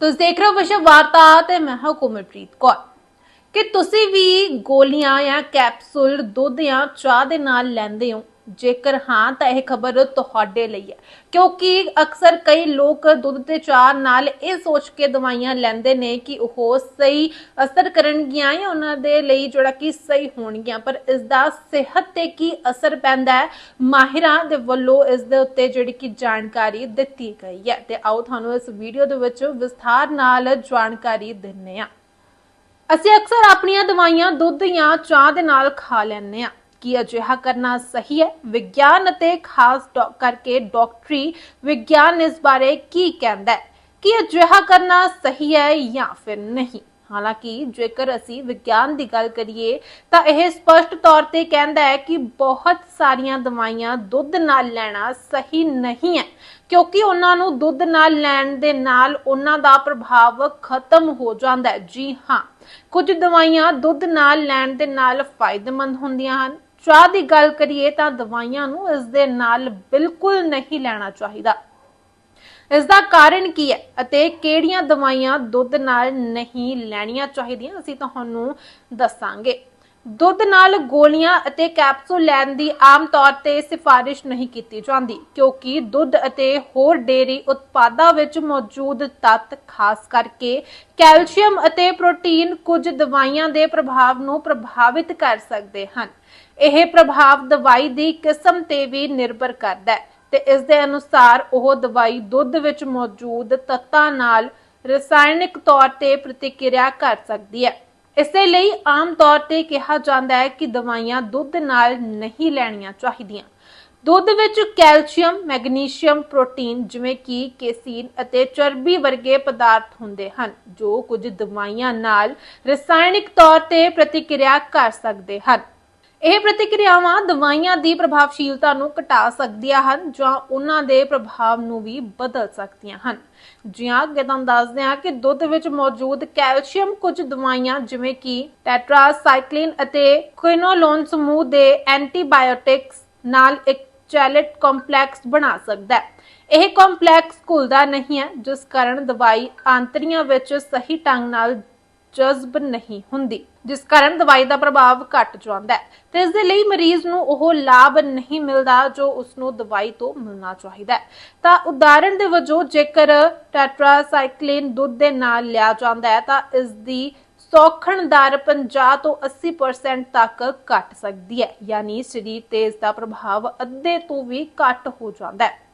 ਤੁਸੀਂ ਦੇਖ ਰਹੇ ਹੋ ਵਿਸ਼ਵ ਵਾਰਤਾ ਤੇ ਮੈਂ ਹਾਂ ਕੋਮਲਪ੍ਰੀਤ ਕੌਰ। ਕਿ ਤੁਸੀਂ ਵੀ ਗੋਲੀਆਂ ਜਾਂ ਕੈਪਸੂਲ ਦੁੱਧ ਜਾਂ ਚਾਹ ਦੇ ਨਾਲ ਲੈਂਦੇ ਹੋ ਜੇਕਰ ਹਾਂ ਤਾਂ ਇਹ ਖਬਰ ਤੁਹਾਡੇ ਲਈ ਹੈ। ਕਿਉਂਕਿ ਅਕਸਰ ਕਈ ਲੋਕ ਦੁੱਧ ਤੇ ਚਾਹ ਨਾਲ ਇਹ ਸੋਚ ਕੇ ਦਵਾਈਆਂ ਲੈਂਦੇ ਨੇ ਕਿ ਉਹ ਸਹੀ ਅਸਰ ਕਰਨਗੀਆਂ ਜਾਂ ਉਹਨਾਂ ਦੇ ਲਈ ਜਿਹੜਾ ਕਿ ਸਹੀ ਹੋਣਗੀਆਂ। ਪਰ ਇਸ ਦਾ ਸਿਹਤ ਤੇ ਕੀ ਅਸਰ ਪੈਂਦਾ ਹੈ? ਮਾਹਿਰਾਂ ਦੇ ਵੱਲੋਂ ਇਸ ਦੇ ਉੱਤੇ ਜਿਹੜੀ ਕਿ ਜਾਣਕਾਰੀ ਦਿੱਤੀ ਗਈ ਹੈ। ਤੇ ਆਓ ਤੁਹਾਨੂੰ ਇਸ ਵੀਡੀਓ ਦੇ ਵਿੱਚ ਵਿਸਥਾਰ ਨਾਲ ਜਾਣਕਾਰੀ ਦਿੰਨੇ ਆ ਅਸੀਂ ਅਕਸਰ ਆਪਣੀਆਂ ਦਵਾਈਆਂ ਦੁੱਧ ਜਾਂ ਚਾਹ ਦੇ ਨਾਲ ਖਾ ਲੈਂਦੇ ਹਾਂ। ਕੀ ਅਜਿਹਾ ਕਰਨਾ ਸਹੀ ਹੈ? ਵਿਗਿਆਨ ਅਤੇ ਖਾਸ ਕਰਕੇ ਡਾਕਟਰੀ ਵਿਗਿਆਨ ਇਸ ਬਾਰੇ ਕੀ ਕਹਿੰਦਾ ਹੈ? ਕੀ ਅਜਿਹਾ ਕਰਨਾ ਸਹੀ ਹੈ ਜਾਂ ਫਿਰ ਨਹੀਂ? ਹਾਲਾਂਕਿ ਜੇਕਰ ਅਸੀਂ ਵਿਗਿਆਨ ਦੀ ਗੱਲ ਕਰੀਏ, ਤਾਂ ਇਹ ਸਪਸ਼ਟ ਤੌਰ ਤੇ ਕਹਿੰਦਾ ਹੈ ਕਿ ਬਹੁਤ ਸਾਰੀਆਂ ਦਵਾਈਆਂ ਦੁੱਧ ਨਾਲ ਲੈਣਾ ਸਹੀ ਨਹੀਂ ਹੈ, ਕਿਉਂਕਿ ਉਹਨਾਂ ਨੂੰ ਦੁੱਧ ਨਾਲ ਲੈਣ ਦੇ ਨਾਲ ਉਹਨਾਂ ਦਾ ਪ੍ਰਭਾਵ ਖਤਮ ਹੋ ਜਾਂਦਾ ਹੈ। ਜੀ ਹਾਂ। ਕੁਝ ਦਵਾਈਆਂ ਦੁੱਧ ਨਾਲ ਲੈਣ ਦੇ ਨਾਲ ਫਾਇਦੇਮੰਦ ਹੁੰਦੀਆਂ ਹਨ। ਚਾਹ ਦੀ ਗੱਲ ਕਰੀਏ ਤਾਂ ਦਵਾਈਆਂ ਨੂੰ ਇਸ ਦੇ ਨਾਲ ਬਿਲਕੁਲ ਨਹੀਂ ਲੈਣਾ ਚਾਹੀਦਾ। ਇਸ ਦਾ ਕਾਰਨ ਕੀ ਹੈ ਅਤੇ ਕਿਹੜੀਆਂ ਦਵਾਈਆਂ ਦੁੱਧ ਨਾਲ ਨਹੀਂ ਲੈਣੀਆਂ ਚਾਹੀਦੀਆਂ, ਅਸੀਂ ਤੁਹਾਨੂੰ ਦੱਸਾਂਗੇ। ਦੁੱਧ ਨਾਲ ਗੋਲੀਆਂ ਅਤੇ ਕੈਪਸੂਲ ਲੈਣ ਦੀ ਆਮ ਤੌਰ ਤੇ ਸਿਫਾਰਿਸ਼ ਨਹੀਂ ਕੀਤੀ ਜਾਂਦੀ, ਕਿਉਂਕਿ ਦੁੱਧ ਅਤੇ ਹੋਰ ਡੇਰੀ ਉਤਪਾਦਾਂ ਵਿੱਚ ਮੌਜੂਦ ਤੱਤ, ਖਾਸ ਕਰਕੇ ਕੈਲਸ਼ੀਅਮ ਅਤੇ ਪ੍ਰੋਟੀਨ, ਕੁਝ ਦਵਾਈਆਂ ਦੇ ਪ੍ਰਭਾਵ ਨੂੰ ਪ੍ਰਭਾਵਿਤ ਕਰ ਸਕਦੇ ਹਨ। ਇਹ ਪ੍ਰਭਾਵ ਦਵਾਈ ਦੀ ਕਿਸਮ ਤੇ ਵੀ ਨਿਰਭਰ ਕਰਦਾ ਹੈ ਤੇ ਇਸ ਦੇ ਅਨੁਸਾਰ ਉਹ ਦਵਾਈ ਦੁੱਧ ਵਿੱਚ ਮੌਜੂਦ ਤੱਤਾਂ ਨਾਲ ਰਸਾਇਣਿਕ ਤੌਰ ਤੇ ਪ੍ਰਤੀਕਿਰਿਆ ਕਰ ਸਕਦੀ ਹੈ। ਇਸੇ ਲਈ ਆਮ ਤੌਰ ਤੇ ਕਿਹਾ ਜਾਂਦਾ ਹੈ ਕਿ ਦਵਾਈਆਂ ਦੁੱਧ ਨਾਲ ਨਹੀਂ ਲੈਣੀਆਂ ਚਾਹੀਦੀਆਂ। ਦੁੱਧ ਵਿੱਚ ਕੈਲਸ਼ੀਅਮ, ਮੈਗਨੀਸ਼ੀਅਮ, ਪ੍ਰੋਟੀਨ ਜਿਵੇਂ ਕਿ ਕੇਸੀਨ ਅਤੇ ਚਰਬੀ ਵਰਗੇ ਪਦਾਰਥ ਹੁੰਦੇ ਹਨ, ਜੋ ਕੁਝ ਦਵਾਈਆਂ ਨਾਲ ਰਸਾਇਣਿਕ ਤੌਰ ਤੇ ਪ੍ਰਤੀਕਿਰਿਆ ਕਰ ਸਕਦੇ ਹਨ। ਇਹ ਪ੍ਰਤੀਕਿਰਿਆਵਾਂ ਦਵਾਈਆਂ ਦੀ ਪ੍ਰਭਾਵਸ਼ੀਲਤਾ ਨੂੰ ਘਟਾ ਸਕਦੀਆਂ ਹਨ ਜਾਂ ਉਹਨਾਂ ਦੇ ਪ੍ਰਭਾਵ ਨੂੰ ਵੀ ਬਦਲ ਸਕਦੀਆਂ ਹਨ। ਜਿਵੇਂ ਅੱਗੇ ਤੁਹਾਨੂੰ ਦੱਸਦੇ ਹਾਂ ਕਿ ਦੁੱਧ ਵਿੱਚ ਮੌਜੂਦ ਕੈਲਸ਼ੀਅਮ ਕੁਝ ਦਵਾਈਆਂ ਜਿਵੇਂ ਕਿ ਟੈਟਰਾਸਾਈਕਲਿਨ ਅਤੇ ਕੁਇਨੋਲੋਨ ਸਮੂਹ ਦੇ ਐਂਟੀਬਾਇਓਟਿਕਸ ਨਾਲ ਇੱਕ ਚੈਲੇਟ ਕੰਪਲੈਕਸ ਬਣਾ ਸਕਦਾ ਹੈ। ਇਹ ਕੰਪਲੈਕਸ ਘੁਲਦਾ ਨਹੀਂ ਹੈ, ਜਿਸ ਕਾਰਨ ਦਵਾਈ ਆਂਤਰੀਆਂ ਵਿੱਚ ਸਹੀ ਢੰਗ ਨਾਲ ਜਜ਼ਬ ਨਹੀਂ ਹੁੰਦੀ, ਜਿਸ ਕਾਰਨ ਦਵਾਈ ਦਾ ਪ੍ਰਭਾਵ ਘਟ ਜਾਂਦਾ ਹੈ ਤੇ ਇਸ ਦੇ ਲਈ ਮਰੀਜ਼ ਨੂੰ ਉਹ ਲਾਭ ਨਹੀਂ ਮਿਲਦਾ ਜੋ ਉਸ ਨੂੰ ਦਵਾਈ ਤੋਂ ਮਿਲਣਾ ਚਾਹੀਦਾ ਹੈ। ਤਾਂ ਉਦਾਹਰਣ ਦੇ ਵਜੋਂ ਜੇਕਰ ਟੈਟਰਾਸਾਈਕਲਿਨ ਦੁੱਧ ਦੇ ਨਾਲ ਲਿਆ ਜਾਂਦਾ ਹੈ, ਤਾਂ ਇਸ ਦੀ ਸੌਖਣ ਦਰ 50 ਤੋਂ 80% ਤੱਕ ਘਟ ਸਕਦੀ ਹੈ, ਯਾਨੀ ਸਰੀਰ ਤੇ ਇਸ ਦਾ ਪ੍ਰਭਾਵ ਅੱਧੇ ਤੋਂ ਵੀ ਘੱਟ ਹੋ ਜਾਂਦਾ ਹੈ।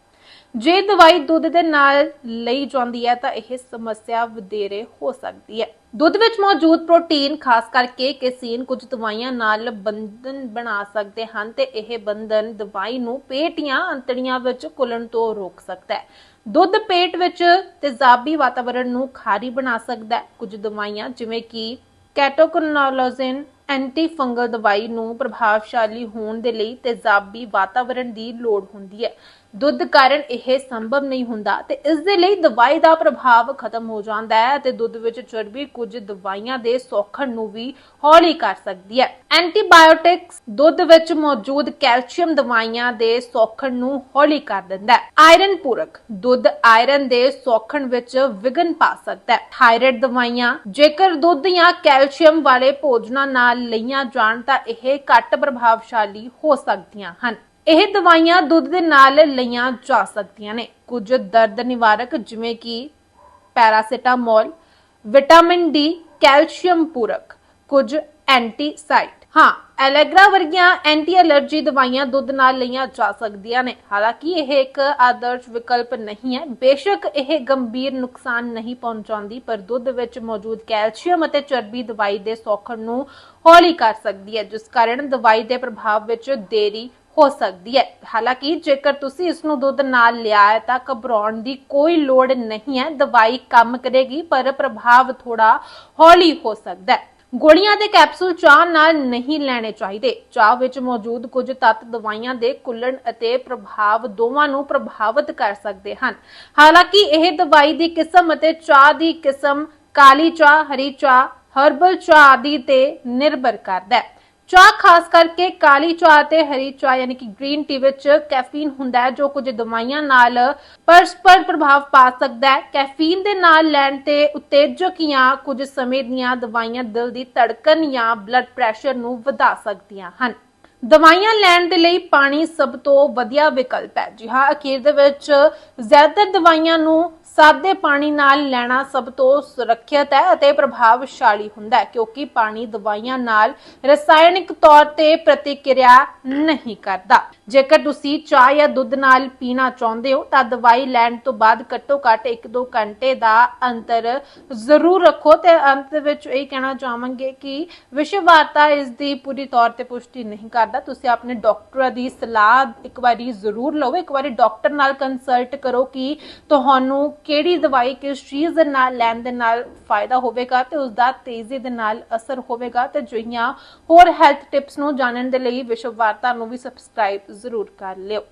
ਜੇ ਦਵਾਈ ਦੁੱਧ ਦੇ ਨਾਲ ਲਈ ਜਾਂਦੀ ਹੈ ਤਾਂ ਇਹ ਸਮੱਸਿਆ ਵਧੇਰੇ ਹੋ ਸਕਦੀ ਹੈ। ਦੁੱਧ ਵਿੱਚ ਮੌਜੂਦ ਪ੍ਰੋਟੀਨ, ਖਾਸ ਕਰਕੇ ਕੇਸੀਨ, ਕੁਝ ਦਵਾਈਆਂ ਨਾਲ ਬੰਧਨ ਬਣਾ ਸਕਦੇ ਹਨ ਤੇ ਇਹ ਬੰਧਨ ਦਵਾਈ ਨੂੰ ਪੇਟ ਜਾਂ ਅੰਤੜੀਆਂ ਵਿੱਚ ਘੁਲਣ ਤੋਂ ਰੋਕ ਸਕਦਾ ਹੈ। ਦੁੱਧ ਪੇਟ ਵਿੱਚ ਤੇਜ਼ਾਬੀ ਵਾਤਾਵਰਣ ਨੂੰ ਖਾਰੀ ਬਣਾ ਸਕਦਾ ਹੈ। ਕੁਝ ਦਵਾਈਆਂ ਜਿਵੇਂ ਕਿ ਕੈਟੋਕਨੋਲੋਜਿਨ ਐਂਟੀ ਫੰਗਲ ਦਵਾਈ ਨੂੰ ਪ੍ਰਭਾਵਸ਼ਾਲੀ ਹੋਣ ਦੇ ਲਈ ਤੇਜ਼ਾਬੀ ਵਾਤਾਵਰਣ ਦੀ ਲੋੜ ਹੁੰਦੀ ਹੈ। ਦੁੱਧ ਕਾਰਨ ਇਹ ਸੰਭਵ ਨਹੀਂ ਹੁੰਦਾ ਤੇ ਇਸ ਦੇ ਲਈ ਦਵਾਈ ਦਾ ਪ੍ਰਭਾਵ ਖਤਮ ਹੋ ਜਾਂਦਾ ਹੈ ਤੇ ਦੁੱਧ ਵਿੱਚ ਚਰਬੀ ਕੁਝ ਦਵਾਈਆਂ ਦੇ ਸੌਖਣ ਨੂੰ ਵੀ ਹੌਲੀ ਕਰ ਸਕਦੀ ਹੈ। ਐਂਟੀਬਾਇਓਟਿਕਸ ਦੁੱਧ ਵਿੱਚ ਮੌਜੂਦ ਕੈਲਸ਼ੀਅਮ ਦਵਾਈਆਂ ਦੇ ਸੌਖਣ ਨੂੰ ਹੌਲੀ ਕਰ ਦਿੰਦਾ ਹੈ। ਆਇਰਨ ਪੂਰਕ ਦੁੱਧ ਆਇਰਨ ਦੇ ਸੌਖਣ ਵਿੱਚ ਵਿਘਨ ਪਾ ਸਕਦਾ ਹੈ। ਥਾਇਰਾਇਡ ਦਵਾਈਆਂ ਜੇਕਰ ਦੁੱਧ ਜਾਂ ਕੈਲਸ਼ੀਅਮ ਵਾਲੇ ਭੋਜਨਾਂ ਨਾਲ ਲਈਆਂ ਜਾਣ ਤਾਂ ਇਹ ਘੱਟ ਪ੍ਰਭਾਵਸ਼ਾਲੀ ਹੋ ਸਕਦੀਆਂ ਹਨ। ਇਹ ਦਵਾਈਆਂ ਦੁੱਧ ਦੇ ਨਾਲ ਲਈਆਂ ਜਾ ਸਕਦੀਆਂ ਨੇ। ਕੁਝ ਦਰਦ ਨਿਵਾਰਕ ਜਿਵੇਂ ਕਿ ਪੈਰਾਸੀਟਾਮੋਲ, ਵਿਟਾਮਿਨ ਡੀ, ਕੈਲਸ਼ੀਅਮ ਪੂਰਕ, ਕੁਝ ਐਂਟੀਸਾਈਡ ਹਾਂ, ਐਲੈਗਰਾ ਵਰਗੀਆਂ ਐਂਟੀ ਅਲਰਜੀ ਦਵਾਈਆਂ ਦੁੱਧ ਨਾਲ ਲਈਆਂ ਜਾ ਸਕਦੀਆਂ ਨੇ। ਹਾਲਾਂਕਿ ਇਹ ਇੱਕ ਆਦਰਸ਼ ਵਿਕਲਪ ਨਹੀਂ ਹੈ। ਬੇਸ਼ੱਕ ਇਹ ਗੰਭੀਰ ਨੁਕਸਾਨ ਨਹੀਂ ਪਹੁੰਚਾਉਂਦੀ, ਪਰ ਦੁੱਧ ਵਿੱਚ ਮੌਜੂਦ ਕੈਲਸ਼ੀਅਮ ਅਤੇ ਚਰਬੀ ਦਵਾਈ ਦੇ ਸੌਖਣ ਨੂੰ ਹੌਲੀ ਕਰ ਸਕਦੀ ਹੈ, ਜਿਸ ਕਾਰਨ ਦਵਾਈ ਦੇ ਪ੍ਰਭਾਵ ਵਿੱਚ ਦੇਰੀ ਹੋ ਸਕਦੀ ਹੈ। ਹਾਲਾਂਕਿ ਜੇਕਰ ਤੁਸੀਂ ਇਸ ਨੂੰ ਦੁੱਧ ਨਾਲ ਲਿਆ ਹੈ ਤਾਂ ਘਬਰਾਉਣ ਦੀ ਕੋਈ ਲੋੜ ਨਹੀਂ ਹੈ। ਦਵਾਈ ਕੰਮ ਕਰੇਗੀ, ਪਰ ਪ੍ਰਭਾਵ ਥੋੜਾ ਹੌਲੀ ਹੋ ਸਕਦਾ ਹੈ। ਗੋਲੀਆਂ ਦੇ ਕੈਪਸੂਲ ਚਾਹ ਨਾਲ ਨਹੀਂ ਲੈਣੇ ਚਾਹੀਦੇ। ਚਾਹ ਵਿੱਚ ਮੌਜੂਦ ਕੁਝ ਤੱਤ ਦਵਾਈਆਂ ਦੇ ਕੁੱਲਣ ਅਤੇ ਪ੍ਰਭਾਵ ਦੋਵਾਂ ਨੂੰ ਪ੍ਰਭਾਵਿਤ ਕਰ ਸਕਦੇ ਹਨ। ਹਾਲਾਂਕਿ ਇਹ ਦਵਾਈ ਦੀ ਕਿਸਮ ਅਤੇ ਚਾਹ ਦੀ ਕਿਸਮ ਕਾਲੀ ਚਾਹ, ਹਰੀ ਚਾਹ, ਹਰਬਲ ਚਾਹ ਆਦਿ ਤੇ ਨਿਰਭਰ ਕਰਦਾ ਹੈ। ਚਾਹ ਖਾਸ ਕਰਕੇ ਕਾਲੀ ਚਾਹ ਤੇ ਹਰੀ ਚਾਹ, ਯਾਨੀ ਕਿ ਗ੍ਰੀਨ ਟੀ ਵਿੱਚ ਕੈਫੀਨ ਹੁੰਦਾ ਹੈ, ਜੋ ਕੁਝ ਦਵਾਈਆਂ ਨਾਲ ਪਰਸਪਰ ਪ੍ਰਭਾਵ ਪਾ ਸਕਦਾ ਹੈ। ਕੈਫੀਨ ਦੇ ਨਾਲ ਲੈਣ ਤੇ ਉਤੇਜਕ ਜਾਂ ਕੁਝ ਸਮੇਂ ਦੀਆਂ ਦਵਾਈਆਂ ਦਿਲ ਦੀ ਧੜਕਣ ਜਾਂ ਬਲੱਡ ਪ੍ਰੈਸ਼ਰ ਨੂੰ ਵਧਾ ਸਕਦੀਆਂ ਹਨ। ਦਵਾਈਆਂ ਲੈਣ ਦੇ ਲਈ ਪਾਣੀ ਸਭ ਤੋਂ ਵਧੀਆ ਵਿਕਲਪ ਹੈ। ਜੀ ਹਾਂ, ਅਖੀਰ ਦੇ ਵਿੱਚ ਜ਼ਿਆਦਾਤਰ ਦਵਾਈਆਂ ਨੂੰ ਸਾਦੇ ਪਾਣੀ ਨਾਲ ਲੈਣਾ ਸਭ ਤੋਂ ਸੁਰੱਖਿਅਤ ਹੈ ਅਤੇ ਪ੍ਰਭਾਵਸ਼ਾਲੀ ਹੁੰਦਾ ਹੈ, ਕਿਉਂਕਿ ਪਾਣੀ ਦਵਾਈਆਂ ਨਾਲ ਰਸਾਇਣਿਕ ਤੌਰ ਤੇ ਪ੍ਰਤੀਕਿਰਿਆ ਨਹੀਂ ਕਰਦਾ। ਜੇਕਰ ਤੁਸੀਂ ਚਾਹ ਜਾਂ ਦੁੱਧ ਨਾਲ ਪੀਣਾ ਚਾਹੁੰਦੇ ਹੋ, ਤਾਂ ਦਵਾਈ ਲੈਣ ਤੋਂ ਬਾਅਦ ਘੱਟੋ ਘੱਟ 1-2 ਘੰਟੇ ਦਾ ਅੰਤਰ ਜ਼ਰੂਰ ਰੱਖੋ ਤੇ ਅੰਤ ਦੇ ਵਿੱਚ ਇਹ ਕਹਿਣਾ ਚਾਹਾਂਗੇ ਕਿ ਵਿਸ਼ਵ ਵਾਰਤਾ ਇਸ ਦੀ ਪੂਰੀ ਤੌਰ ਤੇ ਪੁਸ਼ਟੀ ਨਹੀਂ ਕਰਦੀ। ਤੁਸੀਂ ਆਪਣੇ ਡਾਕਟਰ ਦੀ ਸਲਾਹ ਇੱਕ ਵਾਰੀ ਜ਼ਰੂਰ ਲਓ, ਇੱਕ ਵਾਰੀ ਡਾਕਟਰ ਨਾਲ ਕੰਸਲਟ ਕਰੋ ਕਿ ਤੁਹਾਨੂੰ ਕਿਹੜੀ ਦਵਾਈ ਕਿਸ ਚੀਜ਼ ਦੇ ਨਾਲ ਲੈਣ ਦੇ ਨਾਲ ਫਾਇਦਾ ਹੋਵੇਗਾ ਤੇ ਉਸ ਦਾ ਤੇਜ਼ੀ ਦੇ ਨਾਲ ਅਸਰ ਹੋਵੇਗਾ ਤੇ ਜਿਹੀਆਂ ਹੋਰ ਹੈਲਥ ਟਿਪਸ ਨੂੰ ਜਾਣਨ ਦੇ ਲਈ ਵਿਸ਼ਵ ਵਾਰਤਾ ਨੂੰ ਵੀ ਸਬਸਕ੍ਰਾਈਬ ਜ਼ਰੂਰ ਕਰ ਲਿਓ।